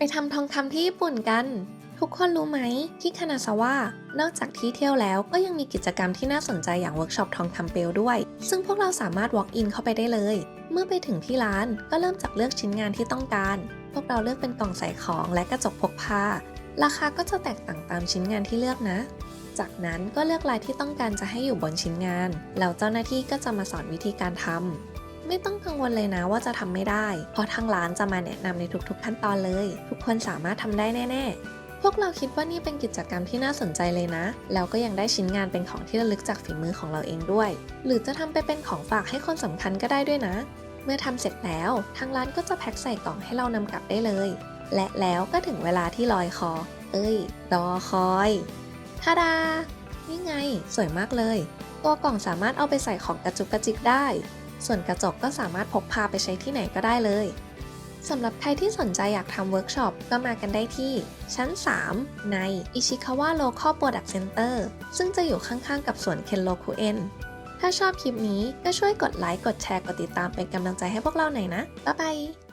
ไปทำทองคำที่ญี่ปุ่นกัน ทุกคนรู้ไหมที่คานาซาวะนอกจากที่เที่ยวแล้วก็ยังมีกิจกรรมที่น่าสนใจอย่างเวิร์กช็อปทองคำเปลวด้วย ซึ่งพวกเราสามารถ walk in เข้าไปได้เลย เมื่อไปถึงที่ร้านก็เริ่มจากเลือกชิ้นงานที่ต้องการ พวกเราเลือกเป็นกล่องใส่ของและกระจกพกพาราคาก็จะแตกต่างตามชิ้นงานที่เลือกนะ จากนั้นก็เลือกลายที่ต้องการจะให้อยู่บนชิ้นงาน แล้วเจ้าหน้าที่ก็จะมาสอนวิธีการทำ ไม่ต้องกังวลเลยนะว่าจะทำไม่ได้ เพราะทางร้านจะมาแนะนำในทุกๆขั้นตอนเลย ทุกคนสามารถทำได้แน่ๆพวกเราคิดว่านี่เป็นกิจกรรมที่น่าสนใจเลยนะ แล้วก็ยังได้ชิ้นงานเป็นของที่ระลึกจากฝีมือของเราเองด้วย หรือจะทำไปเป็นของฝากให้คนสำคัญก็ได้ด้วยนะ เมื่อทำเสร็จแล้ว ทางร้านก็จะแพ็คใส่กล่องให้เรานำกลับได้เลย และแล้วก็ถึงเวลาที่ลอยคอ เอ้ย รอคอยทาดา นี่ไง สวยมากเลย ตัวกล่องสามารถเอาไปใส่ของกระจุกกระจิกได้ ส่วนกระจกก็สามารถพกพาไปใช้ที่ไหนก็ได้เลยสำหรับใครที่สนใจอยากทำเวิร์กช็อปก็มากันได้ที่ ชั้น 3 ในอิชิคาวะโลคอลโปรดักต์เซ็นเตอร์ซึ่งจะอยู่ข้างๆ กับสวนเคนโรคุเอ็นถ้าชอบคลิปนี้ก็ช่วยกดไลค์ กดแชร์ กดติดตามเป็นกำลังใจให้พวกเราหน่อยนะ บ๊ายบาย